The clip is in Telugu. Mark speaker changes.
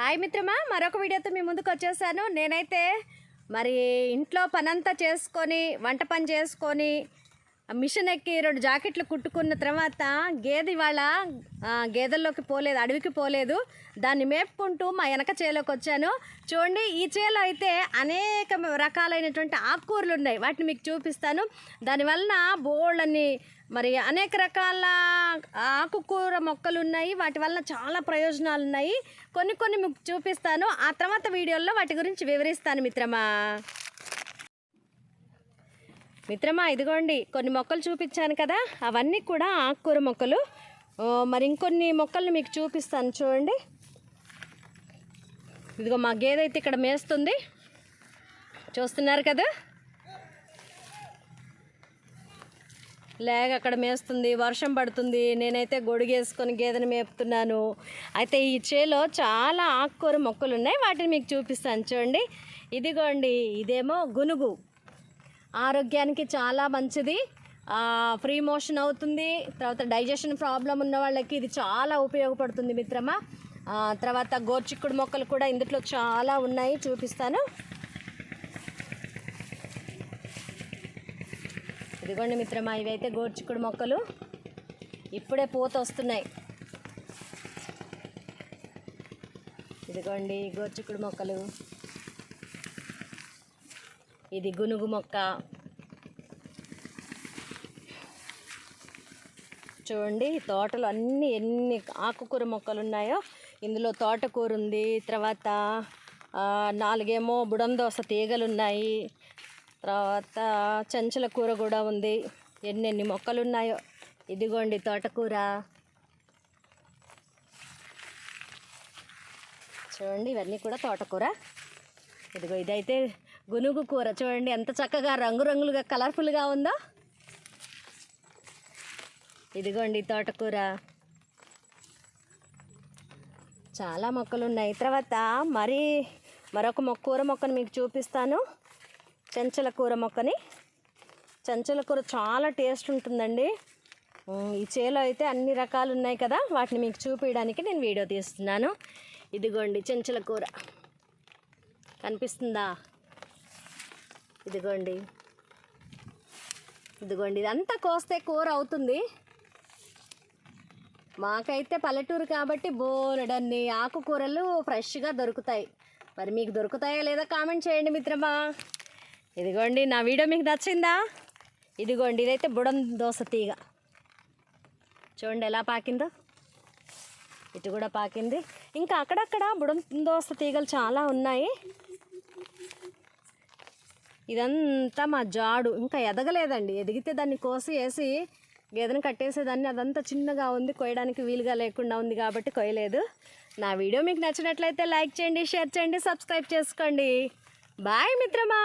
Speaker 1: హాయ్ మిత్రమా మరొక వీడియోతో మీ ముందుకు వచ్చేసాను. నేనైతే మరి ఇంట్లో పనంతా చేసుకొని వంట పని చేసుకొని ఆ మిషన్ ఎక్కి రెండు జాకెట్లు కుట్టుకున్న తర్వాత గేదె ఇవాళ గేదెల్లోకి పోలేదు అడవికి పోలేదు. దాన్ని మేపుకుంటూ మా వెనక చేలోకి వచ్చాను. చూడండి ఈ చేలో అయితే అనేక రకాలైనటువంటి ఆకుకూరలు ఉన్నాయి. వాటిని మీకు చూపిస్తాను. దానివలన బోళ్ళని మరి అనేక రకాల ఆకుకూర మొక్కలు ఉన్నాయి. వాటి వల్ల చాలా ప్రయోజనాలు ఉన్నాయి. కొన్ని కొన్ని మీకు చూపిస్తాను. ఆ తర్వాత వీడియోలో వాటి గురించి వివరిస్తాను మిత్రమా. మిత్రమా ఇదిగోండి కొన్ని మొక్కలు చూపించాను కదా అవన్నీ కూడా ఆకుకూర మొక్కలు. మరి ఇంకొన్ని మొక్కల్ని మీకు చూపిస్తాను చూడండి. ఇదిగో మా గేదె అయితే ఇక్కడ మేస్తుంది. చూస్తున్నారు కదా? లేక అక్కడ మేస్తుంది వర్షం పడుతుంది నేనైతే గొడుగేసుకొని గేదెని మేపుతున్నాను. అయితే ఈ చేలో చాలా ఆకుకూర మొక్కలు ఉన్నాయి వాటిని మీకు చూపిస్తాను చూడండి. ఇదిగోండి ఇదేమో గునుగు. ఆరోగ్యానికి చాలా మంచిది. ఫ్రీ మోషన్ అవుతుంది. తర్వాత డైజెషన్ ప్రాబ్లం ఉన్న వాళ్ళకి ఇది చాలా ఉపయోగపడుతుంది మిత్రమా. తర్వాత గోర్చిక్కుడు మొక్కలు కూడా ఇందులో చాలా ఉన్నాయి. చూపిస్తాను. ఇదిగోండి మిత్రమా ఇవైతే గోర్చిక్కుడు మొక్కలు. ఇప్పుడే పూత వస్తున్నాయి. ఇదిగోండి గోర్చిక్కుడు మొక్కలు. ఇది గునుగు మొక్క. చూడండి తోటలో అన్ని ఎన్ని ఆకుకూర మొక్కలు ఉన్నాయో ఇందులో తోటకూర ఉంది తర్వాత నాలుగేమో బుడందోస తీగలు ఉన్నాయి తర్వాత చెంచల కూర కూడా ఉంది. ఎన్నెన్ని మొక్కలు ఉన్నాయో. ఇదిగోండి తోటకూర. చూడండి ఇవన్నీ కూడా తోటకూర. ఇదిగో ఇదైతే గునుగు కూర. చూడండి ఎంత చక్కగా రంగురంగులుగా కలర్ఫుల్గా ఉందో. ఇదిగోండి తోటకూర. చాలా మొక్కలు ఉన్నాయి తర్వాత మరి మరొక మొక్క కూర మొక్కను మీకు చూపిస్తాను. చెంచల కూర మొక్కని. చెంచల కూర చాలా టేస్ట్ ఉంటుందండి. ఈ చేలో అయితే అన్ని రకాలు ఉన్నాయి కదా వాటిని మీకు చూపించడానికి నేను వీడియో తీస్తున్నాను. ఇదిగోండి చెంచల కూర. కనిపిస్తుందా? ఇదిగోండి. ఇదిగోండి ఇదంతా కోస్తే కూర అవుతుంది. మాకైతే పల్లెటూరు కాబట్టి బోలెడన్ని ఆకుకూరలు ఫ్రెష్గా దొరుకుతాయి. మరి మీకు దొరుకుతాయా లేదా కామెంట్ చేయండి మిత్రమా? ఇదిగోండి నా వీడియో మీకు నచ్చిందా? ఇదిగోండి ఇదైతే బుడం దోశ తీగ. చూడండి ఎలా పాకిందో. ఇటు కూడా పాకింది. ఇంకా అక్కడక్కడ బుడం దోశ తీగలు చాలా ఉన్నాయి. ఇదంతా మా జాడు. ఇంకా ఎదగలేదండి. ఎదిగితే దాన్ని కోసి వేసి గేదెను కట్టేసేదాన్ని. అదంతా చిన్నగా ఉంది. కొయ్యడానికి వీలుగా లేకుండా ఉంది కాబట్టి కొయ్యలేదు. నా వీడియో మీకు నచ్చినట్లయితే లైక్ చేయండి షేర్ చేయండి సబ్స్క్రైబ్ చేసుకోండి. బాయ్ మిత్రమా!